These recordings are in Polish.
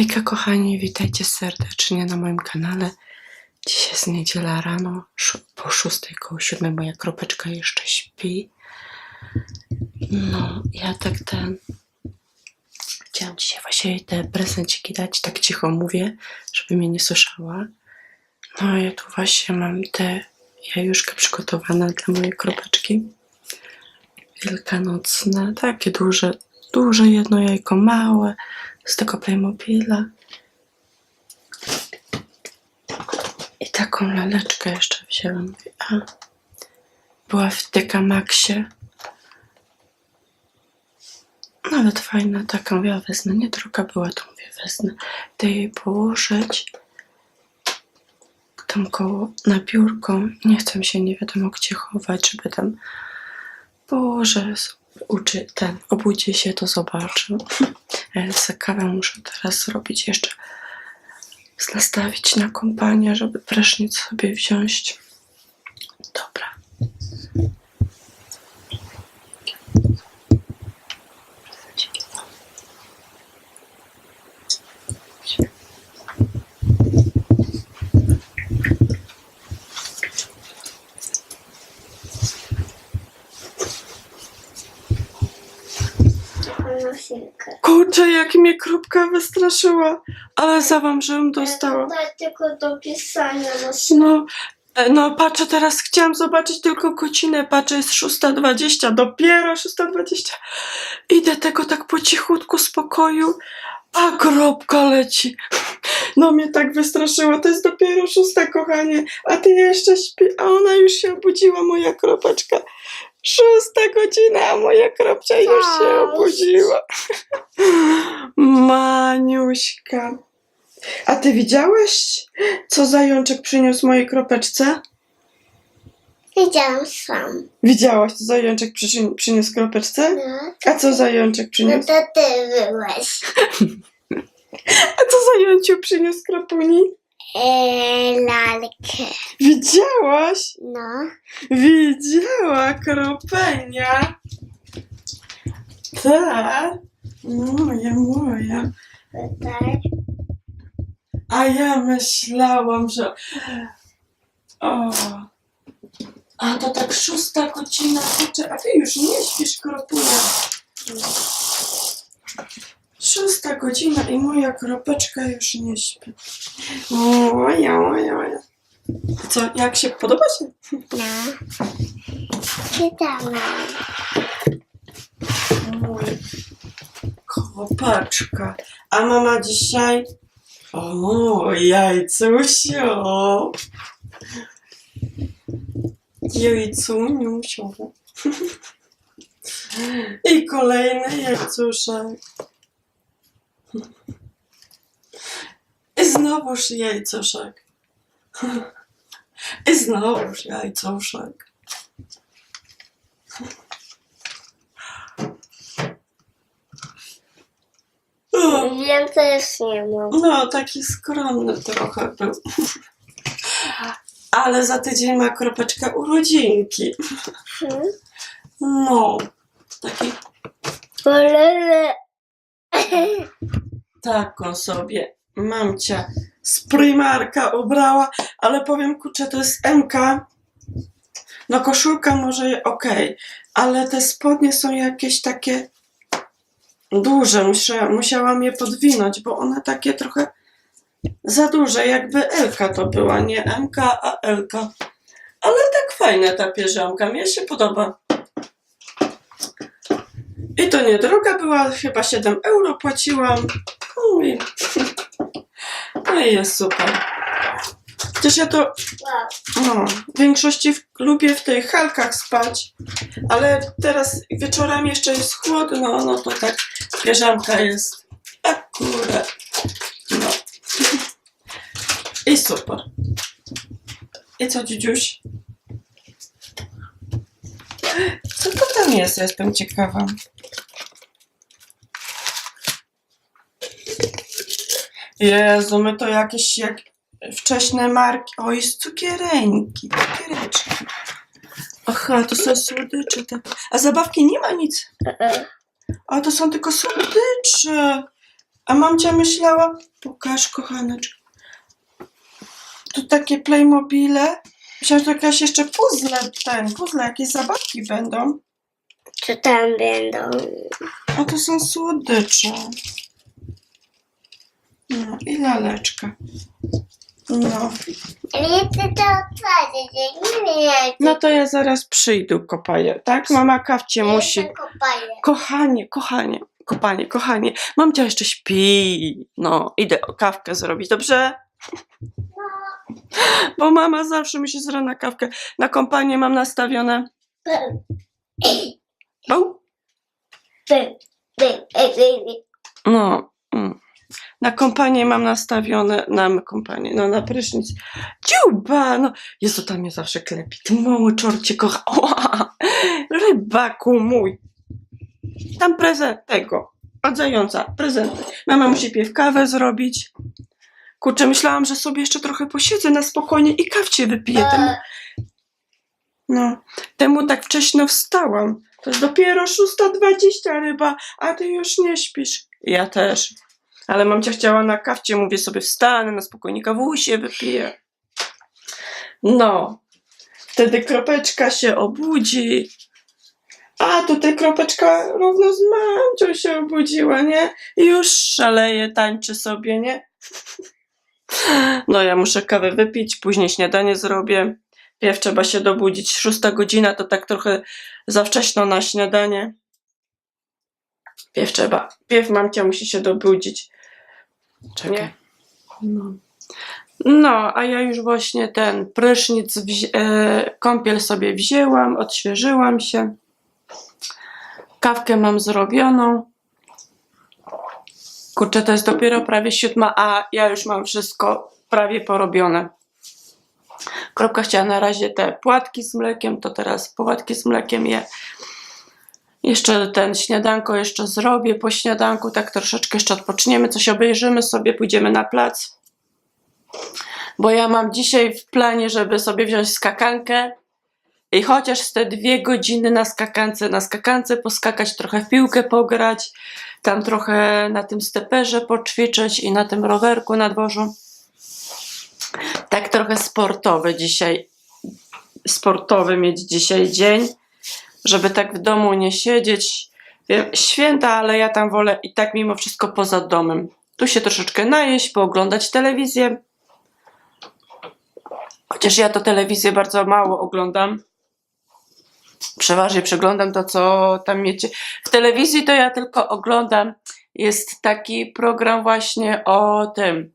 Hejka kochani, witajcie serdecznie na moim kanale. Dziś jest niedziela rano, po szóstej, koło siódmej moja kropeczka jeszcze śpi. No, ja tak ten... Chciałam dzisiaj właśnie te prezenciki dać, tak cicho mówię, żeby mnie nie słyszała. No, ja tu właśnie mam te jajuszka przygotowane dla mojej kropeczki. Wielkanocne, takie duże, duże jedno jajko, małe, z tego Playmobila. I taką laleczkę jeszcze wzięłam. A, była w TK Maxie. Nawet fajna taka, mówię, wezmę. Nie była, to mówię, wezmę. Chcę jej położyć tam koło, na biurko. Nie chcę się nie wiadomo gdzie chować, żeby tam sobie, uczy ten, obudzi się, to zobaczy. Sobie kawę muszę teraz zrobić jeszcze. Nastawić na kompanię, żeby prysznic sobie wziąć. Dobra. Nosinkę. Kurczę, jak mnie kropka wystraszyła, ale za wam, żebym dostała. Daj tylko do pisania. No, e, no patrzę teraz, chciałam zobaczyć tylko godzinę, patrzę, jest 6.20, dopiero 6.20. Idę tego tak po cichutku, spokoju, a kropka leci. No mnie tak wystraszyło, to jest dopiero szósta, kochanie, a ty jeszcze śpi, a ona już się obudziła, moja kropeczka. Szósta godzina, a moja kropcia już się obudziła. Maniuśka. A ty widziałeś, co zajączek przyniósł mojej kropeczce? Widziałam sam. Widziałaś, co zajączek przyniósł kropeczce? No, A co zajączek no przyniósł? to ty byłeś. A co zająciu przyniósł kropuni? Eee, lalkę. Widziałaś? No. Widziała kropenia. Tak. Moja, moja. Tutaj. A ja myślałam, że. O. A to tak szósta godzina, kurczę, a ty już nie śpisz, kropunia. Szósta godzina i moja kropeczka już nie śpi. Moja, moja, moja. Co, jak się podoba się? No. Czytałam. Mój Chłopaczka. A mama dzisiaj... O, jajcusio. Jajcuniusio. I kolejny jajcuszek. I znowuż jajcuszek. I znowuż jajcuszek. O. Więcej nie mam. No, taki skromny trochę był. Ale za tydzień ma kropeczkę urodzinki. Hmm? No, taki Ale... tako sobie mamcia z Primarka ubrała, ale powiem kurczę, to jest MK. No koszulka może okej, ale te spodnie są jakieś takie duże. Muszę, musiałam je podwinąć, bo one takie trochę za duże, jakby Elka to była, nie MK, a Elka. Ale tak fajna ta pierzomka, mnie się podoba. I to nie droga była, chyba 7 euro płaciłam. No i, no i jest super. Chociaż ja to Wow. no, w większości w, lubię w tych halkach spać, ale teraz wieczorem jeszcze jest chłodno, no to tak piżamka jest akurat. No. I super. I co, dzidziuś? Co to tam jest? Jestem ciekawa. Jezu, my to jakieś jak wcześne marki. O, jest cukiereńki, cukiereczki. Aha, to są słodycze. Te. A zabawki nie ma nic. A to są tylko słodycze. A mamcia myślała, pokaż kochaneczko. Tu takie Playmobile. Myślałam, że to jakaś jeszcze puzzle, ten, puzzle, jakieś zabawki będą. Co tam będą? A to są słodycze. No i laleczka. No. Chcę to otworzyć, nie wiem No to ja zaraz przyjdę, kopaję, tak? Mama kawcie musi. Kochanie, kochanie, kopanie, kochanie. Mamcia jeszcze śpi. No, idę kawkę zrobić, dobrze? Bo mama zawsze musi z rana kawkę. Na kompanię mam nastawione. Bał? No. Na kompanię mam nastawione, na kompanię, no na prysznic. Dziuba, no. Jezu, tam mnie zawsze klepi. Ty mały czorcie kocha. Oła, rybaku mój. Tam prezent tego. Od zająca, prezenty. Mama musi pierw kawę zrobić. Kurczę, myślałam, że sobie jeszcze trochę posiedzę na spokojnie i kawcie wypiję. Temu, no, temu tak wcześnie wstałam. To jest dopiero 6.20 ryba, a ty już nie śpisz. Ja też. Ale mamcia chciała na kawcie, mówię sobie wstanę, na spokojnie kawusie wypiję. No. Wtedy kropeczka się obudzi. A tutaj kropeczka równo z mamcią się obudziła, nie? I już szaleje, tańczy sobie, nie? No ja muszę kawę wypić, później śniadanie zrobię. Pierw trzeba się dobudzić. Szósta godzina to tak trochę za wcześnie na śniadanie. Pierw trzeba, pierw mamcia musi się dobudzić. Czekaj. No. no, a ja już właśnie ten prysznic, e, kąpiel sobie wzięłam, odświeżyłam się. Kawkę mam zrobioną. Kurczę, to jest dopiero prawie siódma, a ja już mam wszystko prawie porobione. Kropka chciała na razie te płatki z mlekiem, to teraz płatki z mlekiem je. Jeszcze ten śniadanko jeszcze zrobię po śniadanku, tak troszeczkę jeszcze odpoczniemy, coś obejrzymy sobie, pójdziemy na plac. Bo ja mam dzisiaj w planie, żeby sobie wziąć skakankę i chociaż te dwie godziny na skakance, na skakance poskakać, trochę w piłkę pograć, tam trochę na tym steperze poćwiczyć i na tym rowerku na dworzu. Tak trochę sportowy dzisiaj, sportowy mieć dzisiaj dzień, żeby tak w domu nie siedzieć. Wiem, Święta, ale ja tam wolę i tak mimo wszystko poza domem. Tu się troszeczkę najeść, pooglądać telewizję. Chociaż ja to telewizję bardzo mało oglądam. Przeważnie przeglądam to, co tam miecie. W telewizji to ja tylko oglądam. Jest taki program właśnie o tym,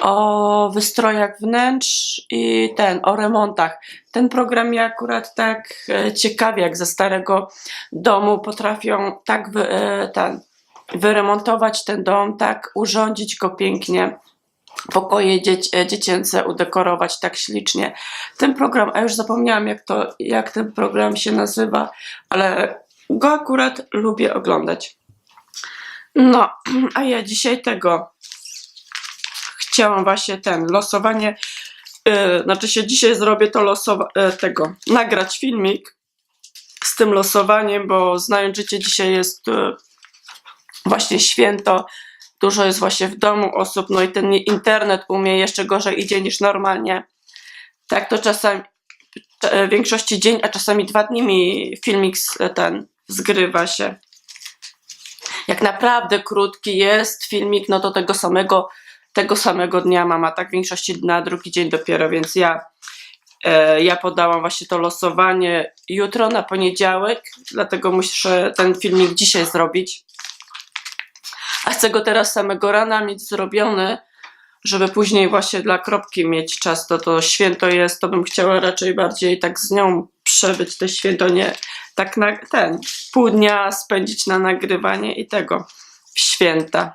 o wystrojach wnętrz i ten, o remontach. Ten program mnie akurat tak e, ciekawi, jak ze starego domu potrafią tak wy, e, ten, wyremontować ten dom, tak urządzić go pięknie. Pokoje dzieci, e, dziecięce udekorować tak ślicznie. Ten program, a już zapomniałam jak, to, jak ten program się nazywa, ale go akurat lubię oglądać. No, a ja dzisiaj tego chciałam właśnie ten losowanie. Yy, znaczy się dzisiaj zrobię to losowa yy, tego, nagrać filmik z tym losowaniem, bo znając życie dzisiaj jest yy, właśnie święto. Dużo jest właśnie w domu osób, no i ten internet u mnie jeszcze gorzej idzie niż normalnie. Tak to czasami w większości dzień, a czasami dwa dni mi filmik ten zgrywa się. Jak naprawdę krótki jest filmik, no to tego samego tego samego dnia mama, tak w większości na drugi dzień dopiero, więc ja, e, ja podałam właśnie to losowanie jutro na poniedziałek, dlatego muszę ten filmik dzisiaj zrobić. A chcę go teraz samego rana mieć zrobiony, żeby później właśnie dla kropki mieć czas, to to święto jest, to bym chciała raczej bardziej tak z nią przebyć te święto, nie tak na ten, pół dnia spędzić na nagrywanie i tego święta.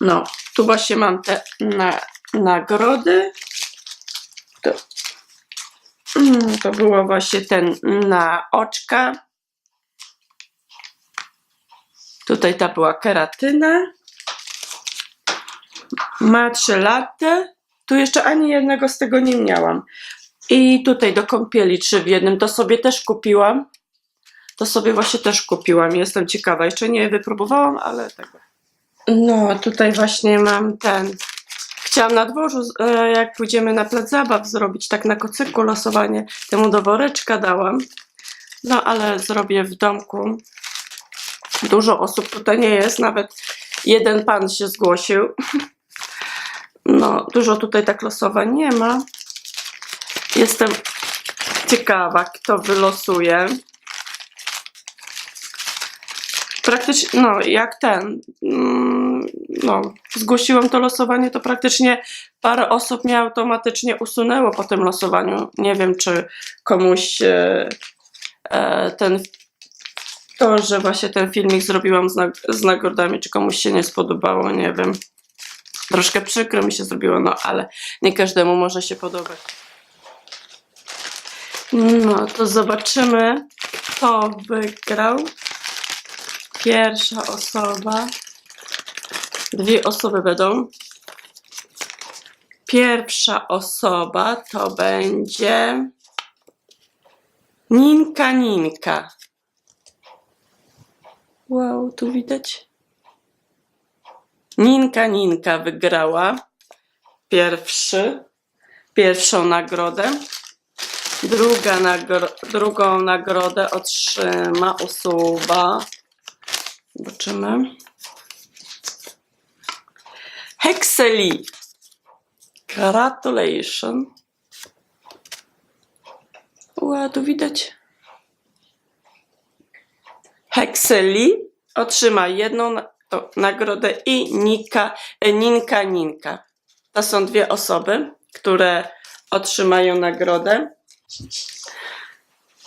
No, tu właśnie mam te na, nagrody. To, mm, to było właśnie ten na oczka. Tutaj ta była keratyna. Ma 3 latte. Tu jeszcze ani jednego z tego nie miałam. I tutaj do kąpieli trzy w jednym. To sobie też kupiłam. To sobie właśnie też kupiłam. Jestem ciekawa. Jeszcze nie wypróbowałam, ale tego. No, tutaj właśnie mam ten. Chciałam na dworzu, e, jak pójdziemy na plac zabaw, zrobić tak na kocyku losowanie. Temu do woreczka dałam. No, ale zrobię w domku. Dużo osób tutaj nie jest, nawet jeden pan się zgłosił. No, dużo tutaj tak losowań nie ma. Jestem ciekawa, kto wylosuje. Praktycznie, no jak ten, mm, no zgłosiłam to losowanie, to praktycznie parę osób mnie automatycznie usunęło po tym losowaniu. Nie wiem, czy komuś e, e, ten, to, że właśnie ten filmik zrobiłam z, nag- z nagrodami, czy komuś się nie spodobało, nie wiem. Troszkę przykro mi się zrobiło, no ale nie każdemu może się podobać. No to zobaczymy, kto wygrał. Pierwsza osoba. Dwie osoby będą. Pierwsza osoba to będzie Ninka Ninka. Wow, tu widać. Ninka Ninka wygrała pierwszy, pierwszą nagrodę. Druga nagro, drugą nagrodę otrzyma osoba. Zobaczymy. Hexeli. Congratulations. Ła, tu widać. Hexeli otrzyma jedną to, nagrodę i Nika, e, Ninka Ninka. To są dwie osoby, które otrzymają nagrodę.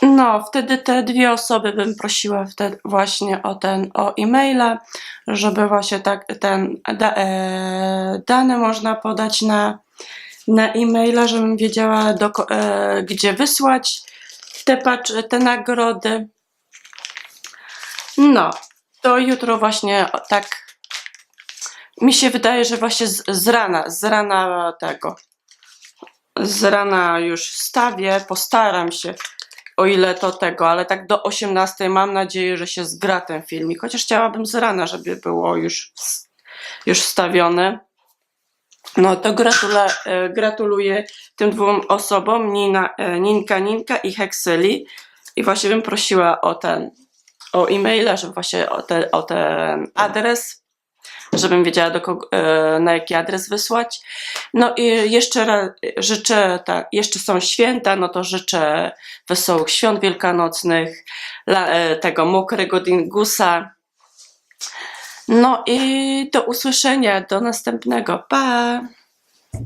No, wtedy te dwie osoby bym prosiła wtedy właśnie o ten, o e-maila, żeby właśnie tak ten da, e, dane można podać na, na e-maila, żebym wiedziała do, e, gdzie wysłać te, te nagrody. No, to jutro właśnie tak mi się wydaje, że właśnie z, z rana, z rana tego, z rana już wstawię, postaram się o ile to tego, ale tak do 18 mam nadzieję, że się zgra ten filmik, chociaż chciałabym z rana, żeby było już, już wstawione. No to gratula, e, gratuluję tym dwóm osobom, Nina, e, Ninka Ninka i Hexeli i właśnie bym prosiła o ten, o e-maila, żeby właśnie o, te, o ten adres, żebym wiedziała do kogo, e, na jaki adres wysłać. No i jeszcze raz życzę, tak, jeszcze są święta, no to życzę wesołych świąt wielkanocnych, e, tego mokrego dingusa. No i do usłyszenia, do następnego. Pa!